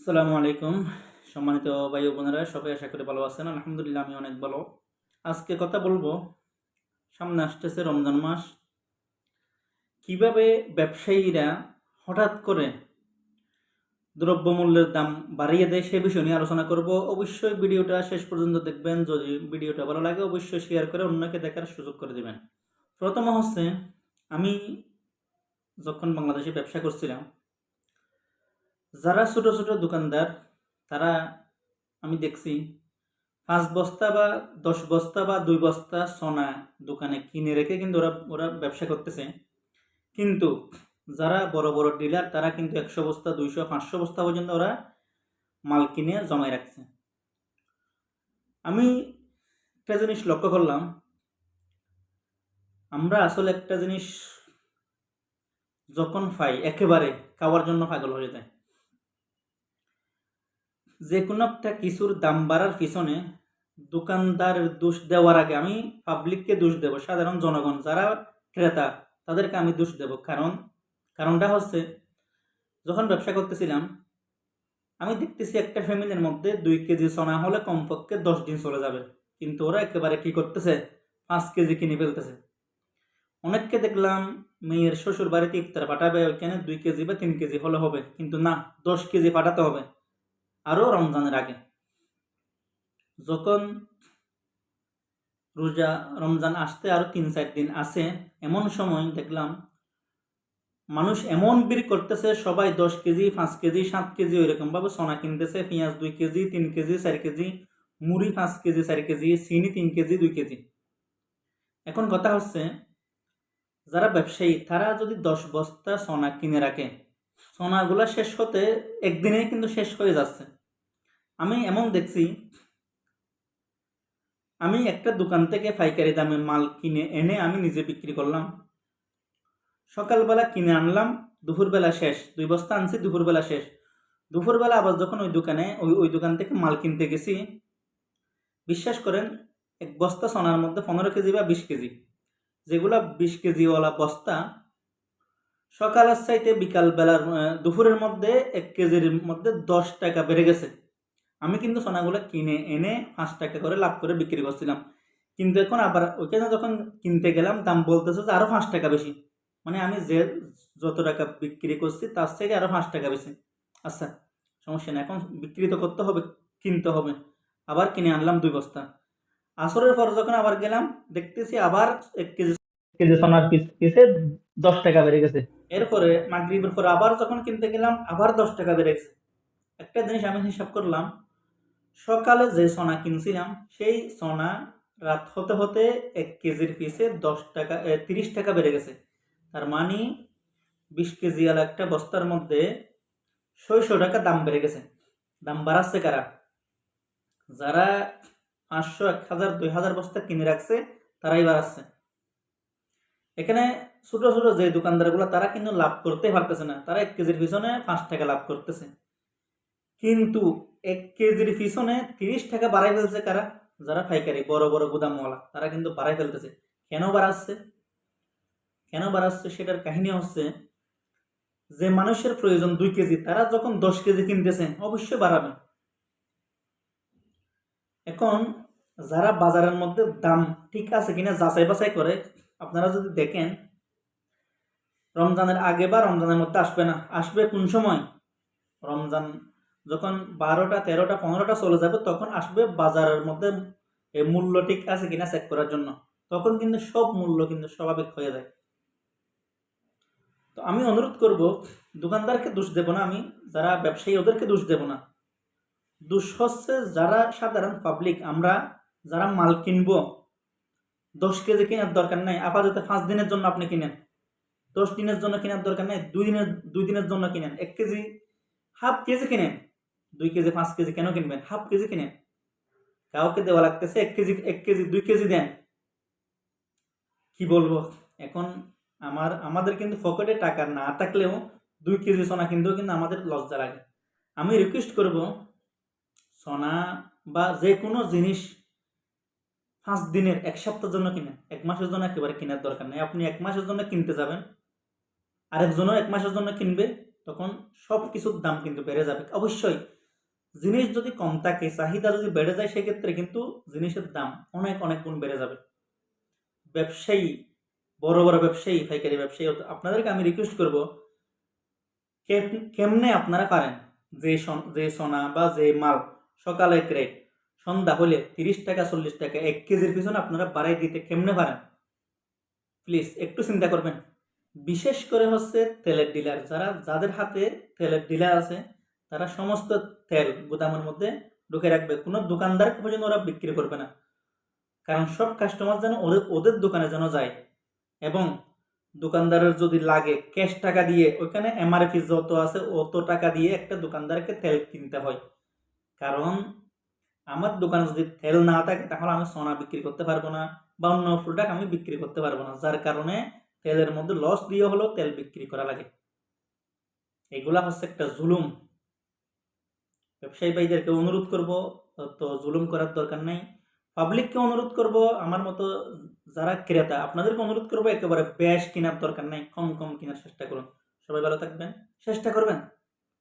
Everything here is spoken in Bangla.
আসসালামু আলাইকুম। সম্মানিত ভাই বোনেরা, সবাই আশা করি ভালো আছেন। আলহামদুলিল্লাহ আমি অনেক ভালো। আজকে কথা বলব, সামনে আসতেছে রমজান মাস। কীভাবে ব্যবসায়ীরা হঠাৎ করে দ্রব্যমূল্যের দাম বাড়িয়ে দেয় সে বিষয় নিয়ে আলোচনা করব। অবশ্যই ভিডিওটা শেষ পর্যন্ত দেখবেন। যদি ভিডিওটা ভালো লাগে, অবশ্যই শেয়ার করে অন্যকে দেখার সুযোগ করে দেবেন। প্রথম হচ্ছে, আমি যখন বাংলাদেশে ব্যবসা করছিলাম যারা ছোট ছোট দোকানদার, তারা আমি দেখছি পাঁচ বস্তা বা দশ বস্তা বা দুই বস্তা সোনা দোকানে কিনে রেখে কিন্তু ওরা ওরা ব্যবসা করতেছে। কিন্তু যারা বড় বড় ডিলার, তারা কিন্তু একশো বস্তা, দুইশো, পাঁচশো বস্তা পর্যন্ত ওরা মাল কিনে জমায় রাখছে। আমি একটা জিনিস লক্ষ্য করলাম, আমরা আসলে একটা জিনিস যখন পাই, একেবারে খাওয়ার জন্য পাগল হয়ে যায় যে কোনো একটা কিছুর দাম বাড়ার পিছনে দোকানদার দোষ দেওয়ার আগে আমি পাবলিককে দোষ দেব, সাধারণ জনগণ, যারা ক্রেতা, তাদেরকে আমি দোষ দেব। কারণ, কারণটা হচ্ছে, যখন ব্যবসা করতেছিলাম, আমি দেখতেছি একটা ফ্যামিলির মধ্যে দুই কেজি সোনা হলে কমপক্ষে দশ দিন চলে যাবে। কিন্তু ওরা একেবারে কি করতেছে? পাঁচ কেজি কিনে ফেলতেছে। অনেককে দেখলাম মেয়ের শ্বশুর বাড়িতে ইফতার পাঠাবে, ওইখানে দুই কেজি বা তিন কেজি হলে হবে। কিন্তু না, দশ কেজি পাঠাতে হবে। আরও রমজানের আগে। যখন রোজা রমজান আসতে আরও তিন, চার দিন আছে, এমন সময় দেখলাম মানুষ এমন বিক্রি করতেছে, সবাই দশ কেজি, পাঁচ কেজি, সাত কেজি ওইরকমভাবে সোনা কিনতেছে, পেঁয়াজ দুই কেজি, তিন কেজি, চার কেজি, মুড়ি পাঁচ কেজি, চার কেজি, চিনি তিন কেজি, দুই কেজি। এখন কথা হচ্ছে, যারা ব্যবসায়ী, তারা যদি দশ বস্তা সোনা কিনে রাখে সোনাগুলো শেষ হতে একদিনেই কিন্তু শেষ হয়ে যাচ্ছে। আমি এমন দেখছি, আমি একটা দোকান থেকে পাইকারি দামে মাল কিনে এনে আমি নিজে বিক্রি করলাম। সকালবেলা কিনে আনলাম, দুপুরবেলা শেষ, দুই বস্তা আনছি, দুপুরবেলা শেষ। দুপুরবেলা আবার যখন ওই দোকানে, ওই ওই দোকান থেকে মাল কিনতে গেছি, বিশ্বাস করেন, এক বস্তা সোনার মধ্যে পনেরো কেজি বা বিশ কেজি। যেগুলা বিশ কেজিওয়ালা বস্তা সকালের চাইতে বিকালবেলার আহ, দুপুরের মধ্যে এক কেজির মধ্যে দশ টাকা বেড়ে গেছে। আমি কিন্তু সোনাগুলো কিনে এনে পাঁচ টাকা করে লাভ করে বিক্রি করছিলাম। কিন্তু এখন আবার ওইখানে যখন কিনতে গেলাম দাম বলতেছে যে আরও পাঁচ টাকা বেশি। মানে আমি যে যত টাকা বিক্রি করছি তার থেকে আরও পাঁচ টাকা বেশি। আচ্ছা সমস্যা নেই। এখন বিক্রি তো করতে হবে কিনতে হবে। আবার কিনে আনলাম দুই বস্তা। আসরের পর যখন আবার গেলাম দেখতেছি আবার এক কেজি কেজি সোনার পিস দশ টাকা বেড়ে গেছে। এরপরে, মাগরিবের পরে আবার যখন কিনতে গেলাম, আবার দশ টাকা বেড়ে গেছে। একটা জিনিস আমি হিসাব করলাম, সকালে যে সোনা কিনছিলাম, সেই সোনা রাত হতে হতে এক কেজির পিসে দশ টাকা তিরিশ টাকা বেড়ে গেছে। তার মানে বিশ কেজি আলা একটা বস্তার মধ্যে ছয়শো টাকা দাম বেড়ে গেছে। দাম বাড়াচ্ছে কারা? যারা পাঁচশো, এক হাজার, দুই হাজার বস্তা কিনে রাখছে, তারাই বাড়াচ্ছে। এখানে ছোট ছোট যে দোকানদারগুলো, তারা কিন্তু লাভ করতে পারতেছে না। তারা এক কেজির পিছনে পাঁচ টাকা লাভ করতেছে। কিন্তু এক কেজির পিছনে তিরিশ টাকা বাড়াই ফেলছে কারা? যারা পাইকারি, বড় বড় গুদামওয়ালা। তারা কিন্তু বাড়াই ফেলতেছে। কেন বাড়াচ্ছে? কেন বাড়াচ্ছে সেটার কাহিনী হচ্ছে যে, মানুষের প্রয়োজন দুই কেজি। তারা যখন দশ কেজি কিনতেছে, অবশ্যই বাড়াবে। এখন যারা বাজারের মধ্যে দাম ঠিক আছে কিনা যাচাই বাছাই করে আপনারা যদি দেখেন, রমজানের আগে বা রমজানের মধ্যে আসবে না। আসবে কোন সময়? রমজান যখন বারোটা, তেরোটা, পনেরোটা চলে যাবে, তখন আসবে বাজারের মধ্যে মূল্য ঠিক আছে কিনা চেক করার জন্য। তখন কিন্তু সব মূল্য কিন্তু স্বাভাবিক হয়ে যায়। তো আমি অনুরোধ করব, দোকানদারকে দোষ দেব না আমি, যারা ব্যবসায়ী ওদেরকে দোষ দেব না। দোষ হচ্ছে যারা সাধারণ পাবলিক আমরা যারা মাল কিনবো দশ কেজি কেনার দরকার নাই। আপাতত পাঁচ দিনের জন্য আপনি কিনেন। দশ দিনের জন্য কেনার দরকার নেই, দুই দিনের দুই দিনের জন্য কিনেন। এক কেজি, হাফ কেজি কিনেন। দুই কেজি, পাঁচ কেজি কেন কিনবেন? হাফ কেজি কিনেন। কাউকে দেওয়া লাগতেছে এক কেজি এক কেজি, দুই কেজি দেন। কি বলব? এখন আমার, আমাদের কিন্তু পকেটে টাকা না থাকলেও দুই কেজি সোনা কিনতেও কিন্তু আমাদের লজ্জা লাগে। আমি রিকোয়েস্ট করব, সোনা বা যে কোনো জিনিস পাঁচ দিনের, এক সপ্তাহের জন্য কিনেন। এক মাসের জন্য একেবারে কেনার দরকার নেই। আপনি এক মাসের জন্য কিনতে যাবেন। আরেকজনও এক মাসের জন্য কিনবে, তখন সব কিছুর দাম কিন্তু বেড়ে যাবে। অবশ্যই, জিনিস যদি কম থাকে, চাহিদা যদি বেড়ে যায়, সেক্ষেত্রে কিন্তু জিনিসের দাম অনেক অনেক গুণ বেড়ে যাবে। ব্যবসায়ী, বড় বড় ব্যবসায়ী, পাইকারি ব্যবসায়ী আপনাদেরকে আমি রিকোয়েস্ট করব, কেম- কেমনে আপনারা পারেন? যে যে সোনা বা যে মাল, সকালে ক্রেট। সন্ধ্যা হলে তিরিশ টাকা, চল্লিশ টাকা, এক কেজির পিছনে আপনারা বাড়াই দিতে কেমনে পারেন? প্লিজ একটু চিন্তা করবেন। বিশেষ করে হচ্ছে তেলের ডিলার যারা, যাদের হাতে তেলের ডিলার আছে, তারা সমস্ত তেল গুদামের মধ্যে ঢুকে রাখবে। কোনো দোকানদার পর্যন্ত ওরা বিক্রি করবে না। কারণ সব কাস্টমার যেন ওদের ওদের দোকানে যেন যায়। এবং দোকানদারের যদি লাগে ক্যাশ টাকা দিয়ে, ওইখানে এমআরপি যত আছে, অত টাকা দিয়ে একটা দোকানদারকে তেল কিনতে হয়। কারণ আমার দোকানে যদি তেল না থাকে, তাহলে আমি সোনা বিক্রি করতে পারব না বা অন্য প্রোডাক্ট আমি বিক্রি করতে পারব না। যার কারণে তেলের মধ্যে লস দিয়ে হলেও তেল বিক্রি করা লাগে। এগুলা হচ্ছে একটা জুলুম। ব্যবসায়ী ভাইদেরকে অনুরোধ করব, তো জুলুম করার দরকার নেই। পাবলিককে অনুরোধ করব, আমার মতো যারা ক্রেতা, আপনাদেরকে অনুরোধ করব, একেবারে বেশ কেনার দরকার নাই, কম কম কেনার চেষ্টা করুন। সবাই ভালো থাকবেন, চেষ্টা করবেন।